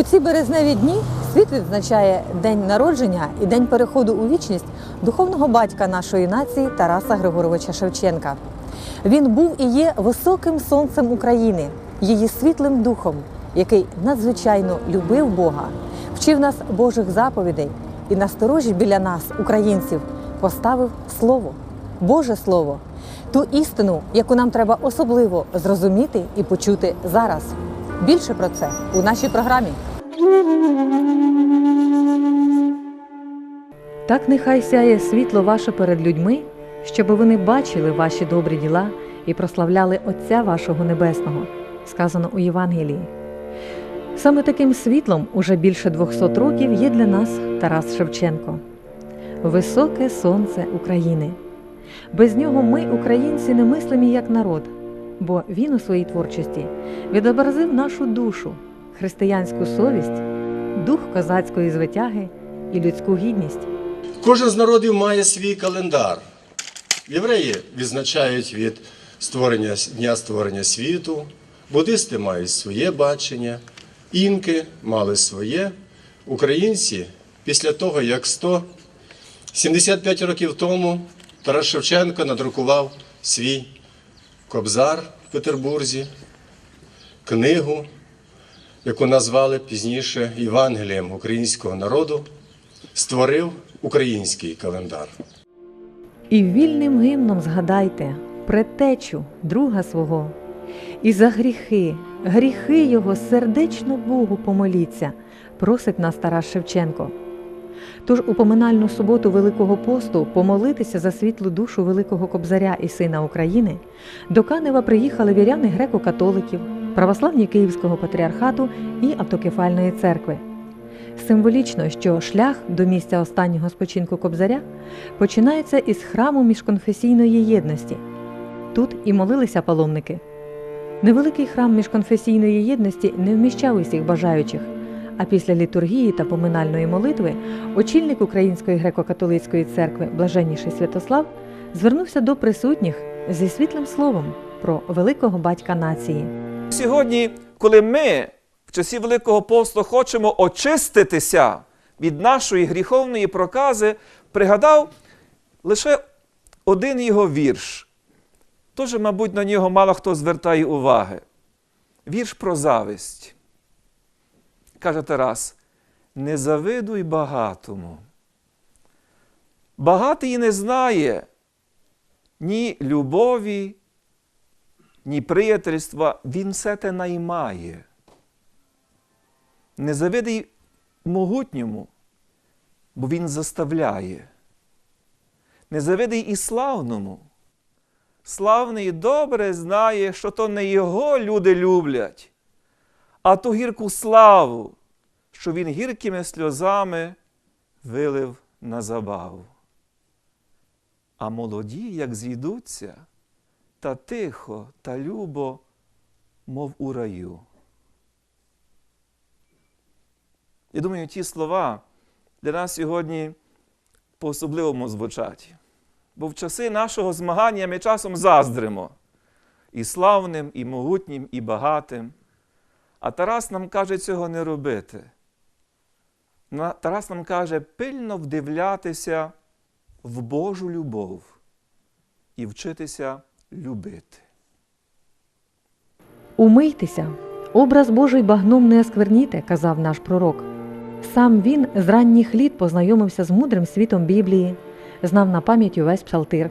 У ці березневі дні світ відзначає день народження і день переходу у вічність духовного батька нашої нації Тараса Григоровича Шевченка. Він був і є високим сонцем України, її світлим духом, який надзвичайно любив Бога, вчив нас Божих заповідей і насторожі біля нас, українців, поставив слово, Боже Слово, ту істину, яку нам треба особливо зрозуміти і почути зараз. Більше про це у нашій програмі. Так нехай сяє світло ваше перед людьми, щоб вони бачили ваші добрі діла і прославляли Отця вашого Небесного, сказано у Євангелії. Саме таким світлом уже більше 200 років є для нас Тарас Шевченко. Високе сонце України. Без нього ми, українці, не мислимі як народ, бо він у своїй творчості відобразив нашу душу, християнську совість, дух козацької звитяги і людську гідність. Кожен з народів має свій календар. Євреї відзначають від створення дня створення світу, буддисти мають своє бачення, інки мали своє. Українці після того, як 175 років тому Тарас Шевченко надрукував свій кобзар в Петербурзі, книгу, яку назвали пізніше Євангелієм українського народу, створив український календар. І вільним гімном згадайте предтечу друга свого, і за гріхи, гріхи його сердечно Богу помоліться, просить нас Тарас Шевченко. Тож у поминальну суботу Великого посту помолитися за світлу душу Великого Кобзаря і сина України до Канева приїхали віряни греко-католиків, православні Київського патріархату і автокефальної церкви. Символічно, що шлях до місця останнього спочинку Кобзаря починається із храму міжконфесійної єдності. Тут і молилися паломники. Невеликий храм міжконфесійної єдності не вміщав усіх бажаючих. А після літургії та поминальної молитви очільник Української греко-католицької церкви Блаженніший Святослав звернувся до присутніх зі світлим словом про великого батька нації. Сьогодні, коли ми в часі Великого посту хочемо очиститися від нашої гріховної прокази, пригадав лише один його вірш. Тож, мабуть, на нього мало хто звертає уваги. Вірш про зависть. Каже Тарас: не завидуй багатому. Багатий не знає ні любові, ні приятельства, він все те наймає. Не завидуй могутньому, бо він заставляє. Не завидуй і славному. Славний добре знає, що то не його люди люблять, а ту гірку славу, що він гіркими сльозами вилив на забаву. А молоді, як зійдуться, та тихо, та любо, мов у раю. Я думаю, ті слова для нас сьогодні по-особливому звучать. Бо в часи нашого змагання ми часом заздримо і славним, і могутнім, і багатим. А Тарас нам каже цього не робити. Тарас нам каже пильно вдивлятися в Божу любов і вчитися любити. Умийтеся, образ Божий багном не оскверніте, казав наш пророк. Сам він з ранніх літ познайомився з мудрим світом Біблії, знав на пам'ять увесь псалтир.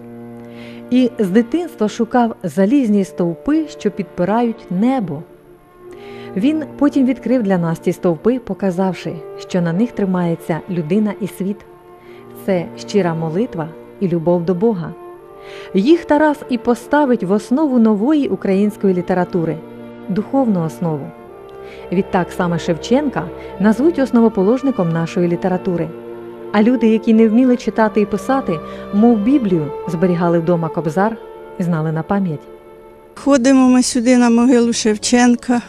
І з дитинства шукав залізні стовпи, що підпирають небо. Він потім відкрив для нас ці стовпи, показавши, що на них тримається людина і світ. Це щира молитва і любов до Бога. Їх Тарас і поставить в основу нової української літератури духовну основу. Відтак саме Шевченка назвуть основоположником нашої літератури. А люди, які не вміли читати і писати, мов Біблію, зберігали вдома кобзар і знали на пам'ять. Ходимо ми сюди на могилу Шевченка.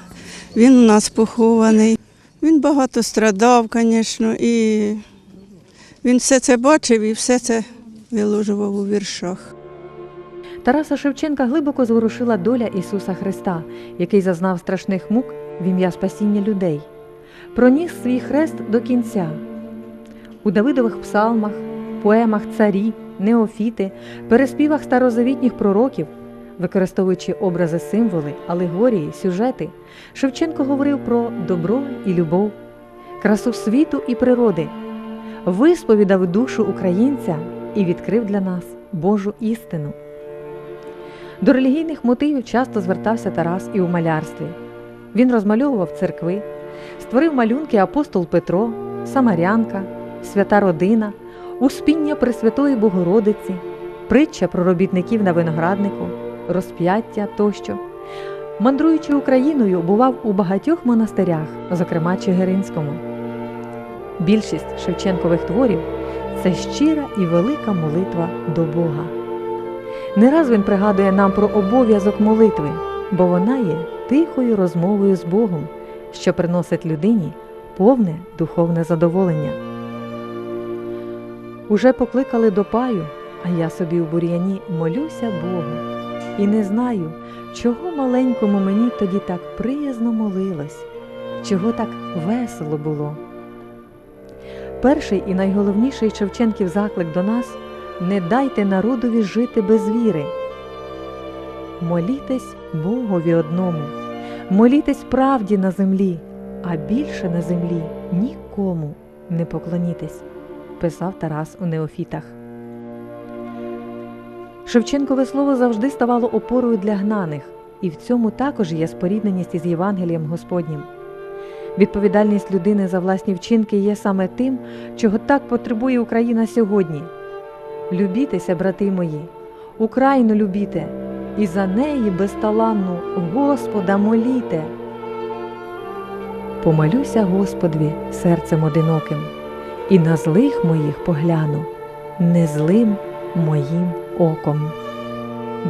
Він у нас похований. Він багато страдав, звісно, і він все це бачив і все це виложував у віршах. Тараса Шевченка глибоко зворушила доля Ісуса Христа, який зазнав страшних мук в ім'я спасіння людей. проніс свій хрест до кінця. У Давидових псалмах, поемах царі, неофіти, переспівах старозавітніх пророків, використовуючи образи символи, алегорії, сюжети, Шевченко говорив про добро і любов, красу світу і природи, висповідав душу українця і відкрив для нас Божу істину. До релігійних мотивів часто звертався Тарас і у малярстві. Він розмальовував церкви, створив малюнки апостол Петро, Самарянка, Свята Родина, Успіння Пресвятої Богородиці, притча про робітників на винограднику, розп'яття тощо. Мандруючи Україною, бував у багатьох монастирях, зокрема Чигиринському. Більшість Шевченкових творів це щира і велика молитва до Бога. Не раз він пригадує нам про обов'язок молитви, бо вона є тихою розмовою з Богом, що приносить людині повне духовне задоволення. Уже покликали до паю, а я собі в бур'яні молюся Богу, і не знаю, чого маленькому мені тоді так приязно молилось, чого так весело було. Перший і найголовніший Шевченків заклик до нас не дайте народові жити без віри. Молітесь Богові одному, молітесь правді на землі, а більше на землі нікому не поклонітесь, писав Тарас у Неофітах. Шевченкове слово завжди ставало опорою для гнаних, і в цьому також є спорідненість із Євангелієм Господнім. Відповідальність людини за власні вчинки є саме тим, чого так потребує Україна сьогодні. Любітеся, брати мої, Україну любіте, і за неї безталанну Господа моліте. Помолюся Господві серцем одиноким, і на злих моїх погляну, не злим моїм оком.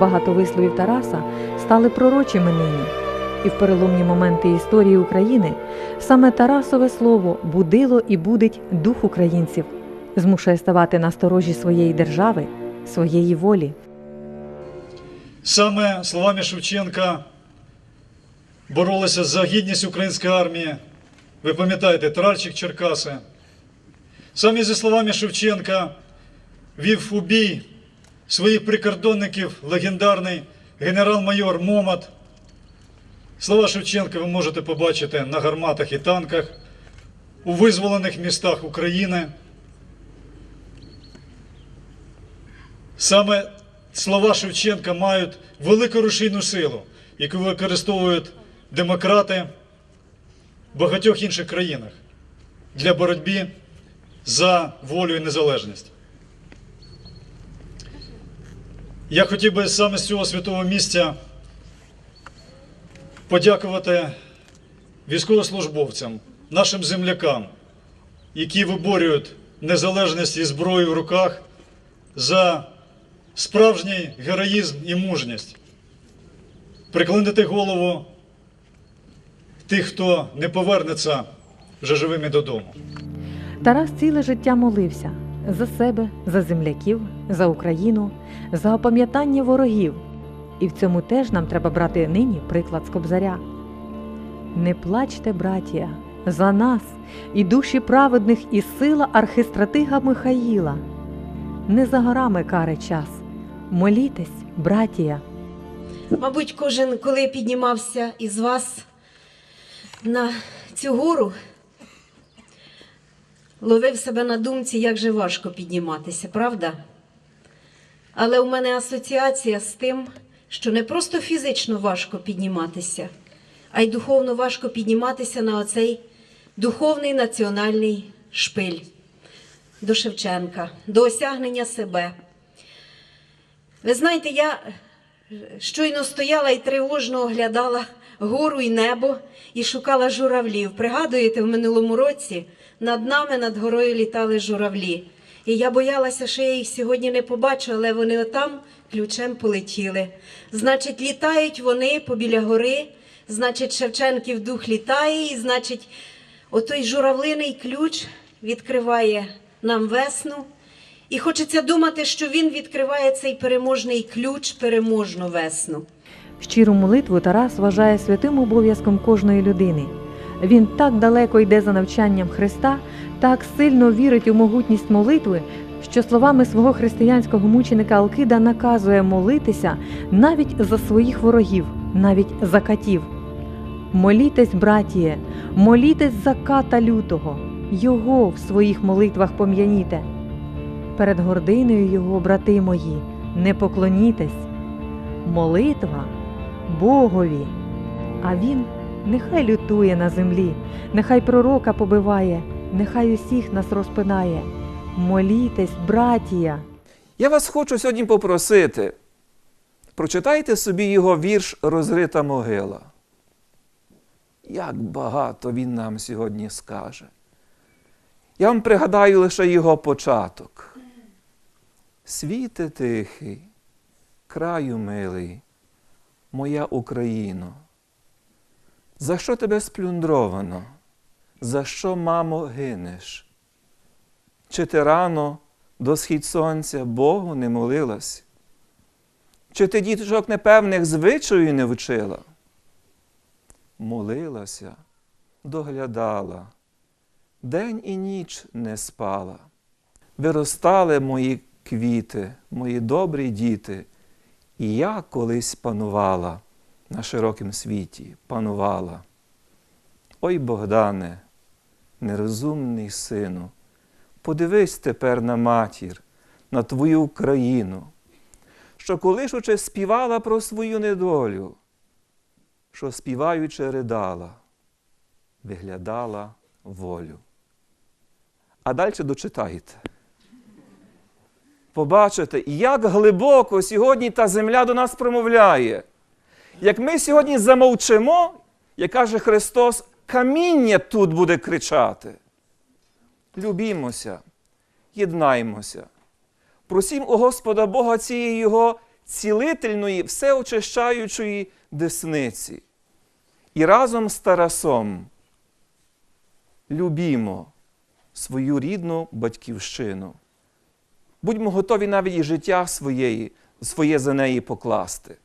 Багато висловів Тараса стали пророчими нині, і в переломні моменти історії України саме Тарасове слово будило і будить дух українців, змушує ставати на сторожі своєї держави, своєї волі. Саме словами Шевченка боролися за гідність української армії. Ви пам'ятаєте, Тральчик Черкаси. Саме зі словами Шевченка вів у бій своїх прикордонників легендарний генерал-майор Момат. Слова Шевченка ви можете побачити на гарматах і танках у визволених містах України. Саме слова Шевченка мають велику рушійну силу, яку використовують демократи в багатьох інших країнах для боротьби за волю і незалежність. Я хотів би саме з цього святого місця подякувати військовослужбовцям, нашим землякам, які виборюють незалежність і зброю в руках за справжній героїзм і мужність. Приклонити голову тих, хто не повернеться вже живими додому. Тарас ціле життя молився за себе, за земляків, за Україну, за опам'ятання ворогів. І в цьому теж нам треба брати нині приклад з Кобзаря. Не плачте, братія, за нас і душі праведних, і сила архистратига Михаїла. Не за горами кари час. Молітесь, братія. Мабуть, кожен, коли піднімався із вас на цю гору, ловив себе на думці, як же важко підніматися, правда? Але у мене асоціація з тим, що не просто фізично важко підніматися, а й духовно важко підніматися на оцей духовний національний шпиль до Шевченка, до осягнення себе. Ви знаєте, я щойно стояла і тривожно оглядала гору і небо і шукала журавлів. Пригадуєте, в минулому році над нами, над горою літали журавлі. І я боялася, що я їх сьогодні не побачу, але вони отам ключем полетіли. Значить, літають вони побіля гори, значить, Шевченків дух літає, і значить, отой журавлиний ключ відкриває нам весну. І хочеться думати, що він відкриває цей переможний ключ, переможну весну. Щиру молитву Тарас вважає святим обов'язком кожної людини. Він так далеко йде за навчанням Христа, так сильно вірить у могутність молитви, що словами свого християнського мученика Алкида наказує молитися навіть за своїх ворогів, навіть за катів. Молітесь, братіє, молітесь за ката лютого, його в своїх молитвах пом'яніте. Перед гординою його, брати мої, не поклонітесь. Молитва Богові, а він нехай лютує на землі, нехай пророка побиває, нехай усіх нас розпинає. Молітесь, братія. Я вас хочу сьогодні попросити. Прочитайте собі його вірш Розрита могила. Як багато він нам сьогодні скаже. Я вам пригадаю лише його початок. Світе тихий, краю милий, моя Україно. За що тебе сплюндровано? За що, мамо, гинеш? Чи ти рано до схід сонця Богу не молилась? Чи ти діточок непевних звичаю не вчила? Молилася, доглядала, день і ніч не спала. Виростали мої квіти, мої добрі діти, і я колись панувала на широкім світі, панувала. Ой, Богдане, нерозумний сину, подивись тепер на матір, на твою Україну, що колишучи співала про свою недолю, що співаючи ридала, виглядала волю. А далі дочитайте. Побачите, як глибоко сьогодні та земля до нас промовляє. Як ми сьогодні замовчимо, як каже Христос, каміння тут буде кричати. Любімося, єднаймося. Просім у Господа Бога цієї Його цілительної, всеочищаючої десниці. І разом з Тарасом любімо свою рідну батьківщину. Будьмо готові навіть і життя своєї, своє за неї покласти.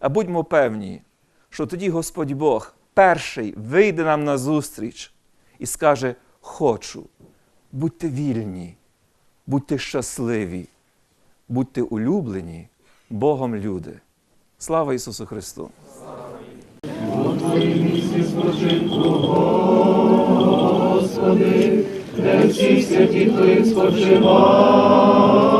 А будьмо певні, що тоді Господь Бог перший вийде нам на зустріч і скаже: Хочу, будьте вільні, будьте щасливі, будьте улюблені Богом люди. Слава Ісусу Христу! де всі святі твоїх спочивай.